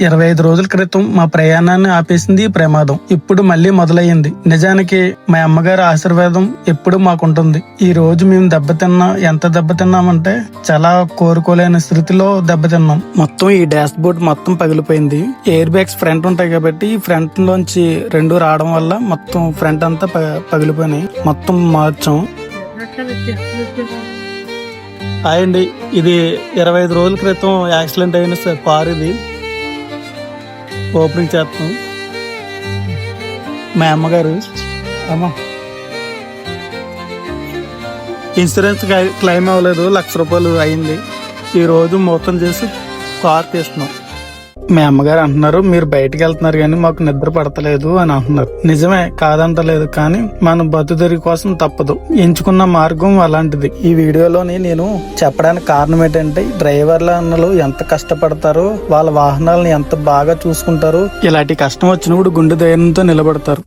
ఇరవై ఐదు రోజుల క్రితం మా ప్రయాణాన్ని ఆపేసింది ఈ ప్రమాదం. ఇప్పుడు మళ్ళీ మొదలయ్యింది. నిజానికి మా అమ్మగారి ఆశీర్వాదం ఎప్పుడు మాకుంటుంది. ఈ రోజు మేము దెబ్బతిన్నా ఎంత దెబ్బతిన్నామంటే చాలా కోరుకోలేని స్థితిలో దెబ్బతిన్నాం. మొత్తం ఈ డాష్ బోర్డ్ మొత్తం పగిలిపోయింది. ఎయిర్ బ్యాగ్స్ ఫ్రంట్ ఉంటాయి కాబట్టి ఫ్రంట్ లోంచి రెండు రావడం వల్ల మొత్తం ఫ్రంట్ అంతా పగిలిపోయినాయి. మొత్తం మార్చాం. హాయ్ అండి. ఇది ఇరవై ఐదు రోజుల క్రితం యాక్సిడెంట్ అయిన కారు ఇది. ఓపెనింగ్ చేస్తాం. మా అమ్మగారు అమ్మ ఇన్సూరెన్స్ క్లెయిమ్ అవ్వలేదు లక్ష రూపాయలు అయింది. ఈరోజు మొత్తం చేసి కార్ తీస్తున్నాం. మీ అమ్మగారు అంటున్నారు మీరు బయటకు వెళ్తున్నారు కానీ మాకు నిద్ర పడతలేదు అని అంటున్నారు. నిజమే కాదంటలేదు కానీ మన బతుదరి కోసం తప్పదు. ఎంచుకున్న మార్గం అలాంటిది. ఈ వీడియోలోని నేను చెప్పడానికి కారణం ఏంటంటే డ్రైవర్ల అన్నలు ఎంత కష్టపడతారో వాళ్ళ వాహనాలను ఎంత బాగా చూసుకుంటారో ఇలాంటి కష్టం వచ్చినప్పుడు గుండె ధైర్యంతో నిలబడతారు.